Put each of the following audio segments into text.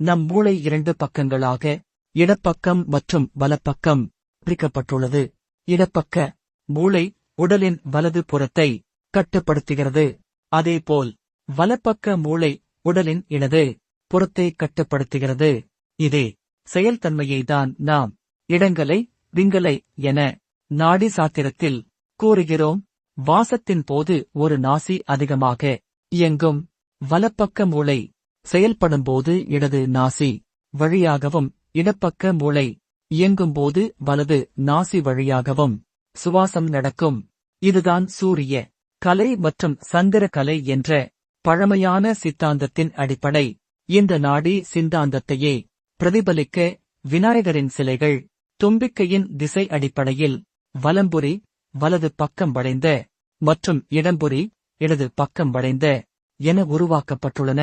நம் மூளை இரண்டு பக்கங்களாக இடப்பக்கம் மற்றும் வலப்பக்கம் பிரிக்கப்பட்டுள்ளது. இடப்பக்க மூளை உடலின் வலது புறத்தை கட்டுப்படுத்துகிறது. அதேபோல் வலப்பக்க மூளை உடலின் இடது புறத்தை கட்டுப்படுத்துகிறது. இதே செயல்தன்மையை தான் நாம் இடங்கலை விங்கலை என நாடி சாத்திரத்தில் கூறுகிறோம். வாசத்தின் போது ஒரு நாசி அதிகமாக இயங்கும். வலப்பக்க மூளை செயல்படும்போது இடது நாசி வழியாகவும் இடப்பக்க மூளை இயங்கும்போது வலது நாசி வழியாகவும் சுவாசம் நடக்கும். இதுதான் சூரிய கலை மற்றும் சந்திர கலை என்ற பழமையான சித்தாந்தத்தின் அடிப்படை. இந்த நாடி சிந்தாந்தத்தையே பிரதிபலிக்க விநாயகரின் சிலைகள் தும்பிக்கையின் திசை அடிப்படையில் வலம்புரி வலது பக்கம் வளைந்த மற்றும் இடம்புரி இடது பக்கம் வளைந்த என உருவாக்கப்பட்டுள்ளன.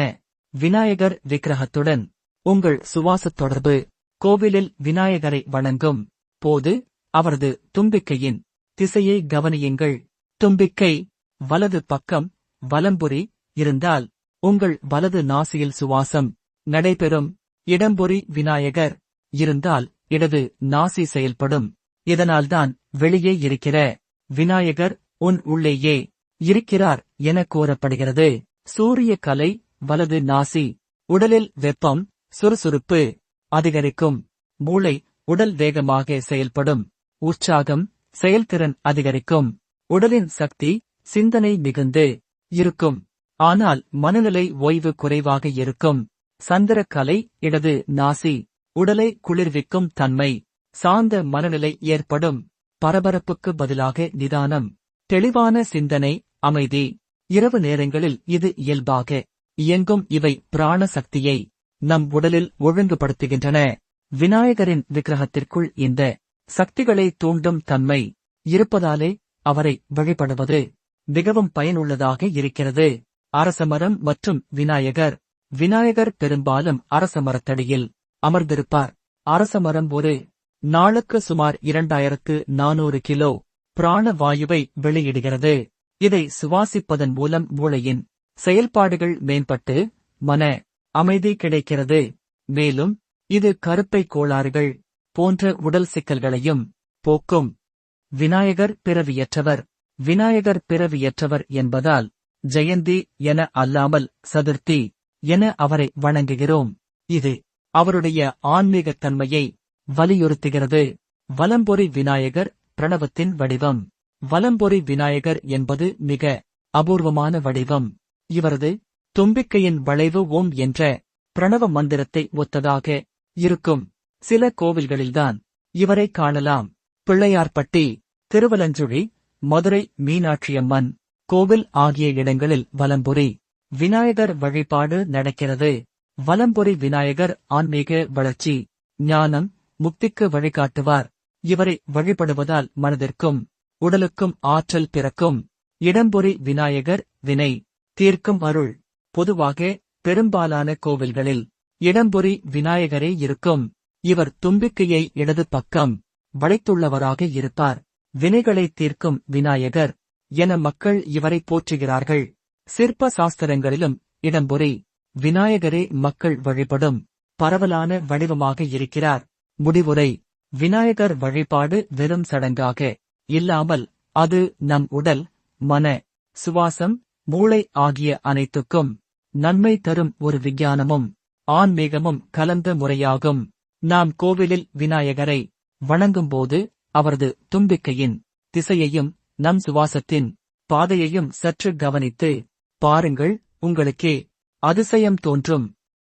விநாயகர் விக்கிரகத்துடன் உங்கள் சுவாசத் தொடர்பு கோவிலில் விநாயகரை வணங்கும் போது அவரது தும்பிக்கையின் திசையை கவனியுங்கள். தும்பிக்கை வலது பக்கம் வலம்புரி இருந்தால் உங்கள் வலது நாசியில் சுவாசம் நடைபெறும். இடம்புரி விநாயகர் இருந்தால் இடது நாசி செயல்படும். இதனால்தான் வெளியே இருக்கிற விநாயகர் உன் உள்ளேயே இருக்கிறார் என கூறப்படுகிறது. சூரிய கலை வலது நாசி உடலில் வெப்பம் சுறுசுறுப்பு அதிகரிக்கும். மூளை உடல் வேகமாக செயல்படும். உற்சாகம் செயல்திறன் அதிகரிக்கும். உடலின் சக்தி சிந்தனை மிகுந்து இருக்கும். ஆனால் மனநிலை ஓய்வு குறைவாக இருக்கும். சந்திரக்கலை இடது நாசி உடலை குளிர்விக்கும் தன்மை சார்ந்த மனநிலை ஏற்படும். பரபரப்புக்கு பதிலாக நிதானம் தெளிவான சிந்தனை அமைதி. இரவு நேரங்களில் இது இயல்பாக இயங்கும் இவை பிராண சக்தியை நம் உடலில் ஒழுங்குபடுத்துகின்றன. விநாயகரின் விக்கிரகத்திற்குள் இந்த சக்திகளை தூண்டும் தன்மை இருப்பதாலே அவரை வழிபடுவது மிகவும் பயனுள்ளதாக இருக்கிறது. அரசமரம் மற்றும் விநாயகர். விநாயகர் பெரும்பாலும் அரசமரத்தடியில் அமர்ந்திருப்பார். அரசமரம் ஒரு நாளுக்கு சுமார் இரண்டாயிரத்து நானூறு கிலோ பிராண வாயுவை வெளியிடுகிறது. இதை சுவாசிப்பதன் மூலம் மூளையின் செயல்பாடுகள் மேம்பட்டு மன அமைதி கிடைக்கிறது. மேலும் இது கருப்பை கோளாறுகள் போன்ற உடல் சிக்கல்களையும் போக்கும். விநாயகர் பிறவியற்றவர். விநாயகர் பிறவியற்றவர் என்பதால் ஜெயந்தி என அல்லாமல் சதுர்த்தி என அவரை வணங்குகிறோம். இது அவருடைய ஆன்மீகத் தன்மையை வலியுறுத்துகிறது. வலம்பொறி விநாயகர் பிரணவத்தின் வடிவம். வலம்பொறி விநாயகர் என்பது மிக அபூர்வமான வடிவம். இவரது தும்பிக்கையின் வளைவு ஓம் என்ற பிரணவ மந்திரத்தை ஒத்ததாக இருக்கும். சில கோவில்களில்தான் இவரை காணலாம். பிள்ளையார்பட்டி திருவலஞ்சுழி மதுரை மீனாட்சியம்மன் கோவில் ஆகிய இடங்களில் வலம்புரி விநாயகர் வழிபாடு நடக்கிறது. வலம்புரி விநாயகர் ஆன்மீக வளர்ச்சி ஞானம் முக்திக்கு வழிகாட்டுவார். இவரை வழிபடுவதால் மனதிற்கும் உடலுக்கும் ஆற்றல் பிறக்கும். இடம்பொறி விநாயகர் வினை. தீர்க்கும் அருள். பொதுவாக பெரும்பாலான கோவில்களில் இடம்பொறி விநாயகரே இருக்கும். இவர் தும்பிக்கையை இடது பக்கம் வளைத்துள்ளவராக இருப்பார். வினைகளை தீர்க்கும் விநாயகர் என மக்கள் இவரை போற்றுகிறார்கள். சிற்ப சாஸ்திரங்களிலும் இடம்பொறி விநாயகரே மக்கள் வழிபடும் பரவலான வடிவமாக இருக்கிறார். முடிவுரை விநாயகர் வழிபாடு வெறும் சடங்காக இல்லாமல் அது நம் உடல் மன சுவாசம் மூளை ஆகிய அனைத்துக்கும் நன்மை தரும் ஒரு விஞ்ஞானமும் ஆன்மீகமும் கலந்த முறையாகும். நாம் கோவிலில் விநாயகரை வணங்கும்போது அவரது தும்பிக்கையின் திசையையும் நம் சுவாசத்தின் பாதையையும் சற்று கவனித்து பாருங்கள் உங்களுக்கே அதிசயம் தோன்றும்.